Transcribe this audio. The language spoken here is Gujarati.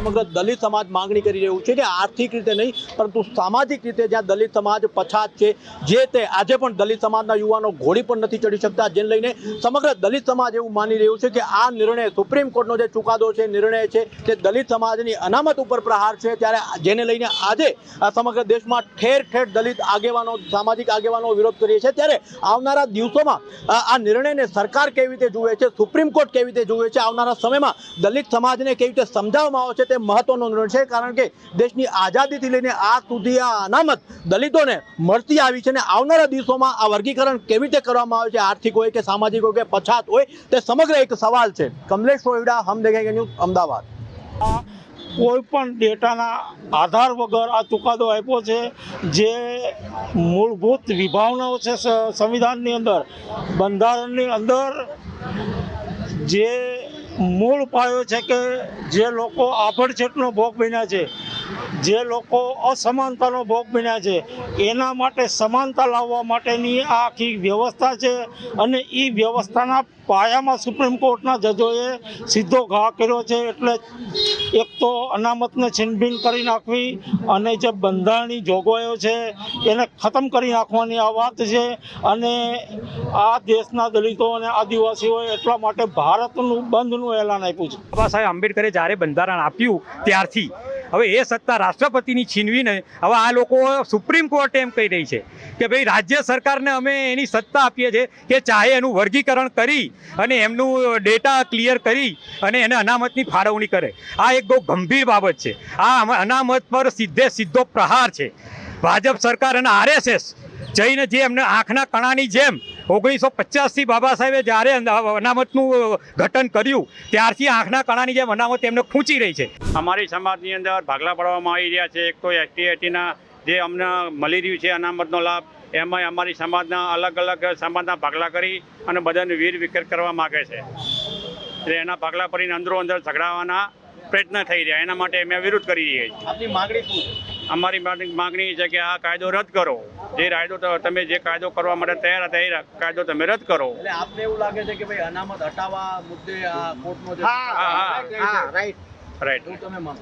દલિત સમાજ માંગણી કરી રહ્યું છે કે આર્થિક રીતે નહીં, પરંતુ સામાજિક રીતે જ્યાં દલિત સમાજ પછાત છે, જે તે આજે પણ દલિત સમાજના યુવાનો ઘોડી પણ નથી ચડી શકતા, જેને લઈને સમગ્ર દલિત સમાજ એવું માની રહ્યું છે કે આ નિર્ણય સુપ્રીમ કોર્ટનો જે ચુકાદો છે, નિર્ણય છે તે દલિત સમાજની અનામત ઉપર પ્રહાર છે, ત્યારે જેને લઈને આજે સમગ્ર દેશમાં ઠેર ઠેર દલિત આગેવાનો, સામાજિક આગેવાનો વિરોધ કરીએ છે ત્યારે આવનારા દિવસોમાં આ નિર્ણયને સરકાર કેવી રીતે જુએ છે, સુપ્રીમ કોર્ટ કેવી રીતે જુએ છે, આવનારા સમયમાં દલિત સમાજને કેવી રીતે સમજાવવામાં આવે છે તે મહત્વનો નિર્ણય છે, કારણ કે દેશની આઝાદીથી લઈને આ સુધી આ અનામત દલિતોને મળતી આવી છે અને આવનારા દિવસોમાં આ વર્ગીકરણ કેવી રીતે કરવામાં આવે છે, આર્થિક હોય કે સામાજિક હોય કે પછાત હોય, તે સમગ્ર એક સવાલ છે. કમલેશ રોહિડા હમ દેખેંગે ન્યૂઝ, અમદાવાદ. કોઈ પણ ડેટાના આધાર વગર આ ચુકાદો આપ્યો છે, જે મૂળભૂત વિભાવનાઓ છે સંવિધાનની અંદર, બંધારણની અંદર જે મૂળ પાયો છે કે જે લોકો આભડછેટનો ભોગ બન્યા છે. જે લોકો અસમાનતાનો ભોગ બન્યા છે, એના માટે સમાનતા લાવવા માટેની આ આખી વ્યવસ્થા છે અને એ વ્યવસ્થાના પાયામાં સુપ્રીમ કોર્ટના જજોએ સીધો ઘા કર્યો છે એટલે એક તો અનામતને છીનભીન કરી નાખવી અને જે બંધારણની જોગવાઈઓ છે એને ખતમ કરી નાખવાની આ વાત છે અને આ દેશના દલિતો અને આદિવાસીઓએ એટલા માટે ભારતનું બંધનું એલાન આપ્યું છે. બાબા સાહેબ, આંબેડકરે જ્યારે બંધારણ આપ્યું ત્યારથી હવે એ સત્તા રાષ્ટ્રપતિની છીનવીને હવે આ લોકો સુપ્રીમ કોર્ટ એમ કહી રહી છે કે ભાઈ, રાજ્ય સરકારને અમે એની સત્તા આપીએ છીએ કે ચાહે એનું વર્ગીકરણ કરી અને એમનું ડેટા ક્લિયર કરી અને એને અનામતની ફાળવણી કરે. આ એક બહુ ગંભીર બાબત છે. આ અનામત પર સીધે સીધો પ્રહાર છે. ભાજપ સરકાર અને આરએસએસ જઈને જે એમને આંખના કણાની જેમ ઓગણીસો પચાસથી બાબા સાહેબે જ્યારે અનામતનું ઘટન કર્યું, ત્યારથી આંખના કણાની જેમ અનામત એમને ખૂંચી રહી છે. અમારી સમાજની અંદર ભાગલા પાડવામાં આવી રહ્યા છે. એક તો એસટી એટીના જે અમને મળી રહ્યું છે અનામતનો લાભ, એમાંય અમારી સમાજના અલગ અલગ સમાજના ભાગલા કરી અને બધાને વીર વિખેર કરવા માગે છે. એટલે એના ભાગલા પડીને અંદરો અંદર ઝઘડાવવાના પ્રયત્ન થઈ રહ્યા. એના માટે અમે વિરોધ કરી રહ્યા છીએ. આપની માંગણી શું છે? અમારી માગણી છે કે આ કાયદો રદ કરો. જે કાયદો તમે જે કાયદો કરવા માટે તૈયાર હતા એ કાયદો તમે રદ કરો. એટલે આપને એવું લાગે છે કે ભાઈ અનામત હટાવવા મુદ્દે આ કોર્ટનો જે હા, હા, હા રાઈટ રાઈટ તમે માનો